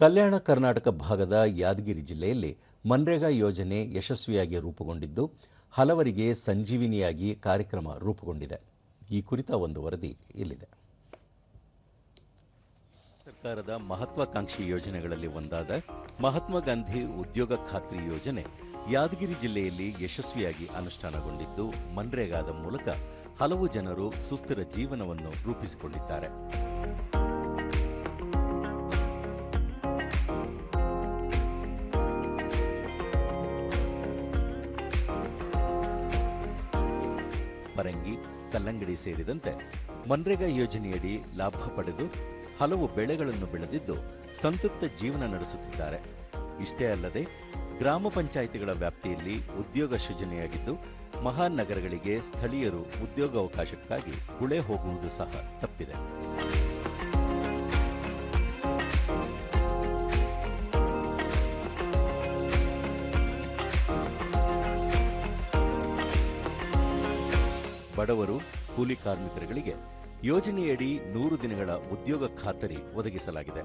ಕಲ್ಯಾಣ ಕರ್ನಾಟಕ ಭಾಗದ ಯಾದಗಿರಿ ಜಿಲ್ಲೆಯಲ್ಲಿ ಮನ್ರೇಗಾ ಯೋಜನೆ ಯಶಸ್ವಿಯಾಗಿ ರೂಪುಗೊಂಡಿದ್ದು, ಹಲವರಿಗೆ ಸಂಜೀವಿನಿಯಾಗಿ ಕಾರ್ಯಕ್ರಮ ರೂಪುಗೊಂಡಿದೆ. ಈ ಕುರಿತ ಒಂದು ವರದಿ ಇಲ್ಲಿದೆ. ಸರ್ಕಾರದ ಮಹತ್ವಾಕಾಂಕ್ಷಿ ಯೋಜನೆಗಳಲ್ಲಿ ಒಂದಾದ ಮಹಾತ್ಮ ಗಾಂಧಿ ಉದ್ಯೋಗ ಖಾತ್ರಿ ಯೋಜನೆ ಯಾದಗಿರಿ ಜಿಲ್ಲೆಯಲ್ಲಿ ಯಶಸ್ವಿಯಾಗಿ ಅನುಷ್ಠಾನಗೊಂಡಿದ್ದು, ಮನ್ರೇಗಾದ ಮೂಲಕ ಹಲವು ಜನರು ಸುಸ್ಥಿರ ಜೀವನವನ್ನು ರೂಪಿಸಿಕೊಂಡಿದ್ದಾರೆ. ಪರಂಗಿ, ಕಲ್ಲಂಗಡಿ ಸೇರಿದಂತೆ ಮನ್ರೇಗಾ ಯೋಜನೆಯಡಿ ಲಾಭ ಪಡೆದು ಹಲವು ಬೆಳೆಗಳನ್ನು ಬೆಳೆದಿದ್ದು ಸಂತೃಪ್ತ ಜೀವನ ನಡೆಸುತ್ತಿದ್ದಾರೆ. ಇಷ್ಟೇ ಅಲ್ಲದೆ ಗ್ರಾಮ ಪಂಚಾಯಿತಿಗಳ ವ್ಯಾಪ್ತಿಯಲ್ಲಿ ಉದ್ಯೋಗ ಸೃಜನೆಯಾಗಿದ್ದು ಮಹಾನಗರಗಳಿಗೆ ಸ್ಥಳೀಯರು ಉದ್ಯೋಗಾವಕಾಶಕ್ಕಾಗಿ ಗುಳೆ ಹೋಗುವುದು ಸಹ ತಪ್ಪಿದೆ. ಬಡವರು ಕೂಲಿ ಕಾರ್ಮಿಕರುಗಳಿಗೆ ಯೋಜನೆಯಡಿ ನೂರು ದಿನಗಳ ಉದ್ಯೋಗ ಖಾತರಿ ಒದಗಿಸಲಾಗಿದೆ.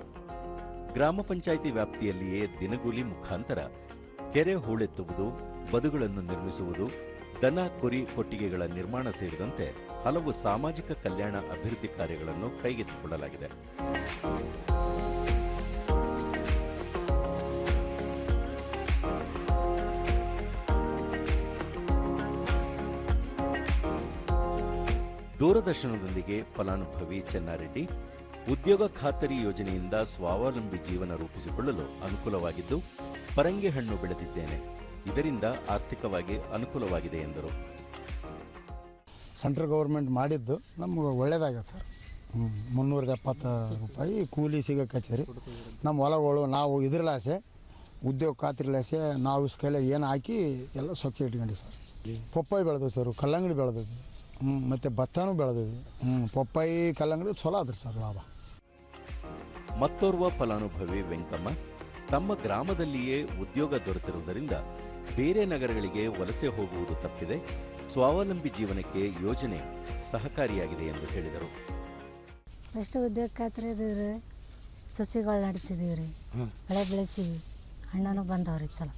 ಗ್ರಾಮ ಪಂಚಾಯಿತಿ ವ್ಯಾಪ್ತಿಯಲ್ಲಿಯೇ ದಿನಗೂಲಿ ಮುಖಾಂತರ ಕೆರೆ ಹೂಳೆತ್ತುವುದು, ಬದುಗಳನ್ನು ನಿರ್ಮಿಸುವುದು, ದನ, ಕುರಿ, ಕೊಟ್ಟಿಗೆಗಳ ನಿರ್ಮಾಣ ಸೇರಿದಂತೆ ಹಲವು ಸಾಮಾಜಿಕ ಕಲ್ಯಾಣ ಅಭಿವೃದ್ಧಿ ಕಾರ್ಯಗಳನ್ನು ಕೈಗೆತ್ತಿಕೊಳ್ಳಲಾಗಿದೆ. ದೂರದರ್ಶನದೊಂದಿಗೆ ಫಲಾನುಭವಿ ಚೆನ್ನಾರೆಡ್ಡಿ ಉದ್ಯೋಗ ಖಾತರಿ ಯೋಜನೆಯಿಂದ ಸ್ವಾವಲಂಬಿ ಜೀವನ ರೂಪಿಸಿಕೊಳ್ಳಲು ಅನುಕೂಲವಾಗಿದ್ದು ಪರಂಗಿ ಹಣ್ಣು ಬೆಳೆದಿದ್ದೇನೆ. ಇದರಿಂದ ಆರ್ಥಿಕವಾಗಿ ಅನುಕೂಲವಾಗಿದೆ ಎಂದರು. ಸೆಂಟ್ರಲ್ ಗೌರ್ಮೆಂಟ್ ಮಾಡಿದ್ದು ನಮ್ಗೆ ಒಳ್ಳೇದಾಗತ್ತೆ ಸರ್. ಹ್ಞೂ ಮುನ್ನೂರ ಎಪ್ಪತ್ತು ರೂಪಾಯಿ ಕೂಲಿ ಸಿಗೋ ಕಚೇರಿ. ನಮ್ಮ ಹೊಲಗಳು ನಾವು ಇದ್ರಲಾಸೆ ಉದ್ಯೋಗ ಖಾತ್ರಿಲಾಸೆ ನಾವು ಇಸ್ಕೆಲ್ಲ ಏನು ಹಾಕಿ ಎಲ್ಲ ಸ್ವಚ್ಛ ಇಟ್ಕೊಂಡಿ ಸರ್. ಪಪ್ಪಾಯಿ ಬೆಳೆದವು ಸರ್ ಕಲ್ಲಂಗಡಿ ಬೆಳೆದವು ಹ್ಞೂ ಮತ್ತು ಭತ್ತನೂ ಬೆಳೆದಿವಿ ಹ್ಞೂ ಪಪ್ಪಾಯಿ ಕಲ್ಲಂಗಡಿ ಚಲೋ ಅದ್ರಿ ಸರ್ ಲಾಭ. ಮತ್ತೋರ್ವ ಫಲಾನುಭವಿ ವೆಂಕಮ್ಮ ತಮ್ಮ ಗ್ರಾಮದಲ್ಲಿಯೇ ಉದ್ಯೋಗ ದೊರೆತಿರುವುದರಿಂದ ಬೇರೆ ನಗರಗಳಿಗೆ ವಲಸೆ ಹೋಗುವುದು ತಪ್ಪಿದೆ. ಸ್ವಾವಲಂಬಿ ಜೀವನಕ್ಕೆ ಯೋಜನೆ ಸಹಕಾರಿಯಾಗಿದೆ ಎಂದು ಹೇಳಿದರು. ಎಷ್ಟು ಉದ್ಯೋಗ ಖಾತ್ರಿ ಇದ್ರಿ ಸಸಿಗಳು ನಡೆಸಿದೀವಿ ರೀ ಬೆಳೆ ಬೆಳೆಸಿವಿ ಹಣ್ಣನೂ ಬಂದವ್ರಿ ಚಲೋ.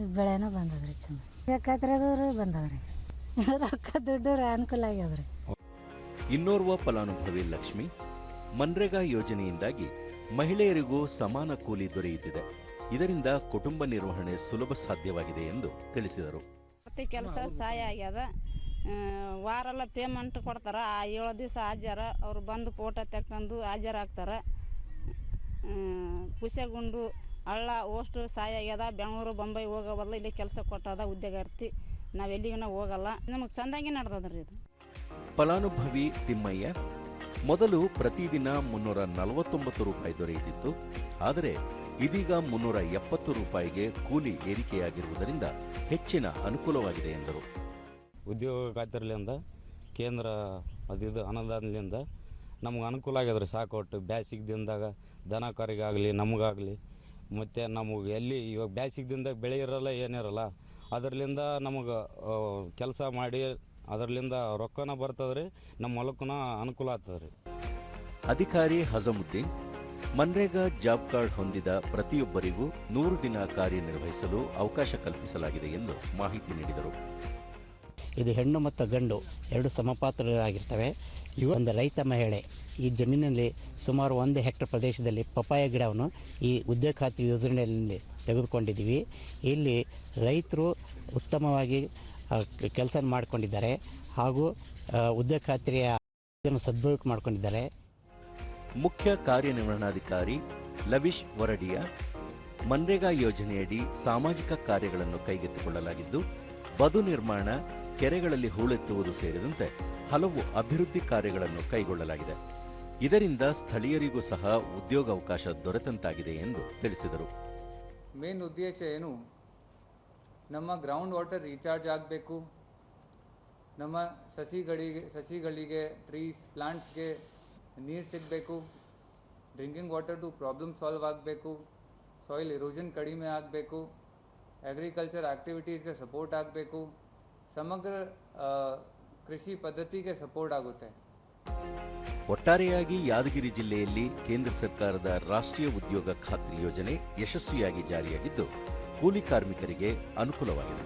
ಈಗ ಬೆಳೆನೂ ಬಂದದ್ರಿ ಚಲೋ ಉದ್ಯೋಗ ಖಾತ್ರಿ ರೀ ಬಂದವ್ರಿ ರೊಕ್ಕ ದುಡ್ಡು ಅನುಕೂಲ ಆಗ್ಯಾವ್ರಿ. ಇನ್ನೋರ್ವ ಫಲಾನುಭವಿ ಲಕ್ಷ್ಮಿ ಮನ್ರೇಗಾ ಯೋಜನೆಯಿಂದಾಗಿ ಮಹಿಳೆಯರಿಗೂ ಸಮಾನ ಕೂಲಿ ದೊರೆಯುತ್ತಿದೆ. ಇದರಿಂದ ಕುಟುಂಬ ನಿರ್ವಹಣೆ ಸುಲಭ ಸಾಧ್ಯವಾಗಿದೆ ಎಂದು ತಿಳಿಸಿದರು. ಪ್ರತಿ ಕೆಲಸ ಸಹಾಯ ಆಗ್ಯದ. ವಾರೆಲ್ಲ ಪೇಮೆಂಟ್ ಕೊಡ್ತಾರೆ. ಆ ಏಳು ದಿವಸ ಹಾಜರ. ಅವ್ರು ಬಂದು ಫೋಟೋ ತೆಕ್ಕಂದು ಹಾಜರಾಗ್ತಾರೆ ಕುಶಗುಂಡು ಹಳ್ಳ ಅಷ್ಟು ಸಹಾಯ ಆಗ್ಯದ. ಬೆಂಗಳೂರು ಬೊಂಬೈ ಹೋಗೋ ಬದಲು ಇಲ್ಲಿ ಕೆಲಸ ಕೊಟ್ಟದ ಉದ್ಯೋಗಾರ್ಥಿ. ನಾವು ಎಲ್ಲಿಗೂ ಹೋಗಲ್ಲ. ನಮಗೆ ಚಂದಾಗಿ ನಡ್ದದ್ರಿ ಇದು. ಫಲಾನುಭವಿ ತಿಮ್ಮಯ್ಯ ಮೊದಲು ಪ್ರತಿದಿನ ಮುನ್ನೂರ ನಲವತ್ತೊಂಬತ್ತು ರೂಪಾಯಿ ದೊರೆಯುತ್ತಿತ್ತು. ಆದರೆ ಇದೀಗ ಮುನ್ನೂರ ಎಪ್ಪತ್ತು ರೂಪಾಯಿಗೆ ಕೂಲಿ ಏರಿಕೆಯಾಗಿರುವುದರಿಂದ ಹೆಚ್ಚಿನ ಅನುಕೂಲವಾಗಿದೆ ಎಂದರು. ಉದ್ಯೋಗ ಖಾತರಿಲಿಂದ ಕೇಂದ್ರ ಅದಿದು ಅನುದಾನದಿಂದ ನಮ್ಗೆ ಅನುಕೂಲ ಆಗ್ಯದ್ರಿ ಸಾಕೊಟ್ಟು ಬ್ಯಾಸಿಗೆ ದಿನದಾಗ ದನ ಕರಿಗಾಗಲಿ ನಮಗಾಗಲಿ ಮತ್ತು ನಮಗೆ ಎಲ್ಲಿ ಇವಾಗ ಬ್ಯಾಸಿಗೆ ದಿನದಾಗ ಬೆಳೆ ಇರಲ್ಲ ಏನಿರಲ್ಲ ಅದರ್ಲಿಂದ ನಮಗೆ ಕೆಲಸ ಮಾಡಿ ಅದರ್ಲಿಂದ ರೊಕ್ಕನ ಬರ್ತದ್ರಿ ನಮ್ಮ ಹೊಲಕ್ಕನ ಅನುಕೂಲ ಆಗ್ತದ್ರಿ. ಅಧಿಕಾರಿ ಹಜಮುದ್ದೀನ್ ಮನ್ರೇಗಾ ಜಾಬ್ ಕಾರ್ಡ್ ಹೊಂದಿದ ಪ್ರತಿಯೊಬ್ಬರಿಗೂ ನೂರು ದಿನ ಕಾರ್ಯನಿರ್ವಹಿಸಲು ಅವಕಾಶ ಕಲ್ಪಿಸಲಾಗಿದೆ ಎಂದು ಮಾಹಿತಿ ನೀಡಿದರು. ಇದು ಹೆಣ್ಣು ಮತ್ತು ಗಂಡು ಎರಡು ಸಮಪಾತ್ರರಾಗಿರ್ತವೆ. ಇವು ಒಂದು ರೈತ ಮಹಿಳೆ ಈ ಜಮೀನಿನಲ್ಲಿ ಸುಮಾರು ಒಂದು ಹೆಕ್ಟರ್ ಪ್ರದೇಶದಲ್ಲಿ ಪಪಾಯ ಗಿಡವನ್ನು ಈ ಉದ್ಯೋಗ ಖಾತ್ರಿ ಯೋಜನೆಯಲ್ಲಿ ತೆಗೆದುಕೊಂಡಿದ್ದೀವಿ. ಇಲ್ಲಿ ರೈತರು ಉತ್ತಮವಾಗಿ ಕೆಲಸ ಮಾಡಿಕೊಂಡಿದ್ದಾರೆ ಹಾಗೂ ಉದ್ಯೋಗ ಖಾತ್ರಿಯ ಸದ್ಬಳಕೆ ಮಾಡಿಕೊಂಡಿದ್ದಾರೆ. ಮುಖ್ಯ ಕಾರ್ಯನಿರ್ವಹಣಾಧಿಕಾರಿ ಲವಿಶ್ ವರಡಿಯ ಮನ್ರೇಗಾ ಯೋಜನೆಯಡಿ ಸಾಮಾಜಿಕ ಕಾರ್ಯಗಳನ್ನು ಕೈಗೆತ್ತಿಕೊಳ್ಳಲಾಗಿದ್ದು, ಬದು ನಿರ್ಮಾಣ ಕೆರೆಗಳಲ್ಲಿ ಹೂಳೆತ್ತುವುದು ಸೇರಿದಂತೆ ಹಲವು ಅಭಿವೃದ್ಧಿ ಕಾರ್ಯಗಳನ್ನು ಕೈಗೊಳ್ಳಲಾಗಿದೆ. ಇದರಿಂದ ಸ್ಥಳೀಯರಿಗೂ ಸಹ ಉದ್ಯೋಗಾವಕಾಶ ದೊರೆತಂತಾಗಿದೆ ಎಂದು ತಿಳಿಸಿದರು. ಮೇನ್ ಉದ್ದೇಶ ಏನು? ನಮ್ಮ ಗ್ರೌಂಡ್ ವಾಟರ್ ರೀಚಾರ್ಜ್ ಆಗಬೇಕು. ನಮ್ಮ ಸಸಿಗಳಿಗೆ ಸಸಿಗಳಿಗೆ ಟ್ರೀಸ್ ಪ್ಲಾಂಟ್ಸ್ಗೆ ನೀರು ಸಿಗಬೇಕು. ಡ್ರಿಂಕಿಂಗ್ ವಾಟರ್ದು ಪ್ರಾಬ್ಲಮ್ ಸಾಲ್ವ್ ಆಗಬೇಕು. ಸಾಯಿಲ್ ಇರೋಜನ್ ಕಡಿಮೆ ಆಗಬೇಕು. ಅಗ್ರಿಕಲ್ಚರ್ ಆ್ಯಕ್ಟಿವಿಟೀಸ್ಗೆ ಸಪೋರ್ಟ್ ಆಗಬೇಕು. ಸಮಗ್ರ ಕೃಷಿ ಪದ್ಧತಿಗೆ ಸಪೋರ್ಟ್ ಆಗುತ್ತೆ. ಒಟ್ಟಾರೆಯಾಗಿ ಯಾದಗಿರಿ ಜಿಲ್ಲೆಯಲ್ಲಿ ಕೇಂದ್ರ ಸರ್ಕಾರದ ರಾಷ್ಟ್ರೀಯ ಉದ್ಯೋಗ ಖಾತ್ರಿ ಯೋಜನೆ ಯಶಸ್ವಿಯಾಗಿ ಜಾರಿಯಾಗಿದ್ದು, ಕೂಲಿ ಕಾರ್ಮಿಕರಿಗೆ ಅನುಕೂಲವಾಗಿದೆ.